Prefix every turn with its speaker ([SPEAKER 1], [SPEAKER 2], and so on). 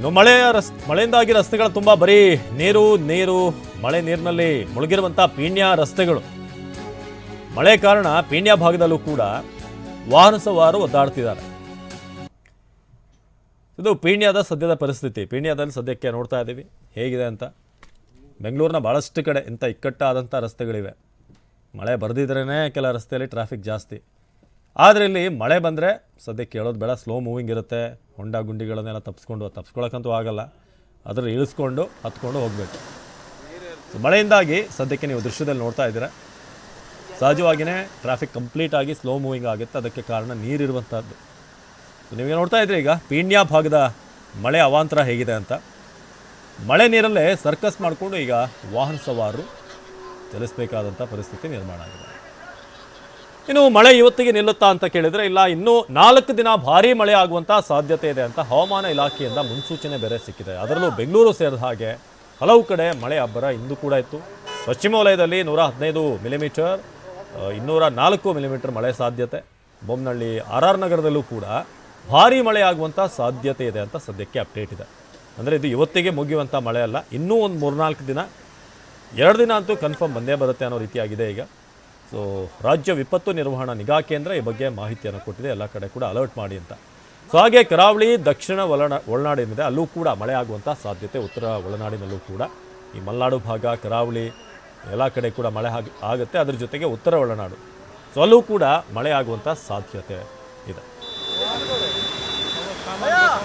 [SPEAKER 1] ಇನ್ನು ಮಳೆಯ ರಸ್, ಮಳೆಯಿಂದಾಗಿ ರಸ್ತೆಗಳು ತುಂಬ ಬರೀ ನೀರು ನೀರು, ಮಳೆ ನೀರಿನಲ್ಲಿ ಮುಳುಗಿರುವಂಥ ಪೀಣ್ಯ ರಸ್ತೆಗಳು. ಮಳೆ ಕಾರಣ ಪೀಣ್ಯ ಭಾಗದಲ್ಲೂ ಕೂಡ ವಾಹನ ಸವಾರು ಒದ್ದಾಡ್ತಿದ್ದಾರೆ. ಇದು ಪೀಣ್ಯದ ಸದ್ಯದ ಪರಿಸ್ಥಿತಿ. ಪೀಣ್ಯದಲ್ಲಿ ಸದ್ಯಕ್ಕೆ ನೋಡ್ತಾ ಇದ್ದೀವಿ. ಹೇಗಿದೆ ಅಂತ? ಬೆಂಗಳೂರಿನ ಭಾಳಷ್ಟು ಕಡೆ ಇಂಥ ಇಕ್ಕಟ್ಟಾದಂಥ ರಸ್ತೆಗಳಿವೆ. ಮಳೆ ಬರೆದಿದ್ರೇ ಕೆಲ ರಸ್ತೆಯಲ್ಲಿ ಟ್ರಾಫಿಕ್ ಜಾಸ್ತಿ. ಆದರೆ ಇಲ್ಲಿ ಮಳೆ ಬಂದರೆ ಸದ್ಯಕ್ಕೆ ಹೇಳೋದು ಬೇಡ ಸ್ಲೋ ಮೂವಿಂಗ್ ಇರುತ್ತೆ. ಹೊಂಡ ಗುಂಡಿಗಳನ್ನೆಲ್ಲ ತಪ್ಪಿಸ್ಕೊಂಡು ತಪ್ಪಿಸ್ಕೊಳಕ್ಕಂತೂ ಆಗಲ್ಲ. ಅದ್ರ ಇಳಿಸ್ಕೊಂಡು, ಹತ್ಕೊಂಡು ಹೋಗಬೇಕು. ಸೊ ಮಳೆಯಿಂದಾಗಿ ಸದ್ಯಕ್ಕೆ ನೀವು ದೃಶ್ಯದಲ್ಲಿ ನೋಡ್ತಾ ಇದ್ದೀರಾ. ಸಹಜವಾಗಿಯೇ ಟ್ರಾಫಿಕ್ ಕಂಪ್ಲೀಟ್ ಆಗಿ ಸ್ಲೋ ಮೂವಿಂಗ್ ಆಗುತ್ತೆ. ಅದಕ್ಕೆ ಕಾರಣ ನೀರಿರುವಂಥದ್ದು ಸೊ ನೀವೇ ನೋಡ್ತಾ ಇದ್ರಿ ಈಗ, ಪೀಣ್ಯ ಭಾಗದ ಮಳೆ ಅವಾಂತರ ಹೇಗಿದೆ ಅಂತ. ಮಳೆ ನೀರಲ್ಲೇ ಸರ್ಕಸ್ ಮಾಡಿಕೊಂಡು ಈಗ ವಾಹನ ಸವಾರರು ಚಲಿಸಬೇಕಾದಂಥ ಪರಿಸ್ಥಿತಿ ನಿರ್ಮಾಣ ಆಗಿದೆ. ಇನ್ನು ಮಳೆ ಇವತ್ತಿಗೆ ನಿಲ್ಲುತ್ತಾ ಅಂತ ಕೇಳಿದರೆ, ಇಲ್ಲ, ಇನ್ನೂ ನಾಲ್ಕು ದಿನ ಭಾರೀ ಮಳೆ ಆಗುವಂಥ ಸಾಧ್ಯತೆ ಇದೆ ಅಂತ ಹವಾಮಾನ ಇಲಾಖೆಯಿಂದ ಮುನ್ಸೂಚನೆ ಬೇರೆ ಸಿಕ್ಕಿದೆ. ಅದರಲ್ಲೂ ಬೆಂಗಳೂರು ಸೇರಿದ ಹಾಗೆ ಹಲವು ಕಡೆ ಮಳೆ ಅಬ್ಬರ ಇಂದು ಕೂಡ ಇತ್ತು. ಪಶ್ಚಿಮ ವಲಯದಲ್ಲಿ ನೂರ ಹದಿನೈದು ಮಿಲಿಮೀಟರ್ ಇನ್ನೂರ ನಾಲ್ಕು ಮಿಲಿಮೀಟರ್ ಮಳೆ ಸಾಧ್ಯತೆ. ಬೊಮ್ಮನಹಳ್ಳಿ ಆರ್ ಆರ್ ನಗರದಲ್ಲೂ ಕೂಡ ಭಾರೀ ಮಳೆ ಆಗುವಂಥ ಸಾಧ್ಯತೆ ಇದೆ ಅಂತ ಸದ್ಯಕ್ಕೆ ಅಪ್ಡೇಟ್ ಇದೆ. ಅಂದರೆ ಇದು ಇವತ್ತಿಗೆ ಮುಗಿಯುವಂಥ ಮಳೆ ಅಲ್ಲ, ಇನ್ನೂ ಒಂದು ಮೂರ್ನಾಲ್ಕು ದಿನ, ಎರಡು ದಿನ ಅಂತೂ ಕನ್ಫರ್ಮ್ ಬಂದೇ ಬರುತ್ತೆ ಅನ್ನೋ ರೀತಿಯಾಗಿದೆ ಈಗ. ಸೊ ರಾಜ್ಯ ವಿಪತ್ತು ನಿರ್ವಹಣಾ ನಿಗಾ ಕೇಂದ್ರ ಈ ಬಗ್ಗೆ ಮಾಹಿತಿಯನ್ನು ಕೊಟ್ಟಿದೆ. ಎಲ್ಲ ಕಡೆ ಕೂಡ ಅಲರ್ಟ್ ಮಾಡಿ ಅಂತ. ಸೊ ಹಾಗೆ ಕರಾವಳಿ, ದಕ್ಷಿಣ ಒಳನ, ಒಳನಾಡಿನಿದೆ ಅಲ್ಲೂ ಕೂಡ ಮಳೆ ಆಗುವಂಥ ಸಾಧ್ಯತೆ, ಉತ್ತರ ಒಳನಾಡಿನಲ್ಲೂ ಕೂಡ. ಈ ಮಲೆನಾಡು ಭಾಗ, ಕರಾವಳಿ, ಎಲ್ಲ ಕಡೆ ಕೂಡ ಮಳೆ ಆಗುತ್ತೆ. ಅದರ ಜೊತೆಗೆ ಉತ್ತರ ಒಳನಾಡು. ಸೊ ಅಲ್ಲೂ ಕೂಡ ಮಳೆ ಆಗುವಂಥ ಸಾಧ್ಯತೆ ಇದೆ.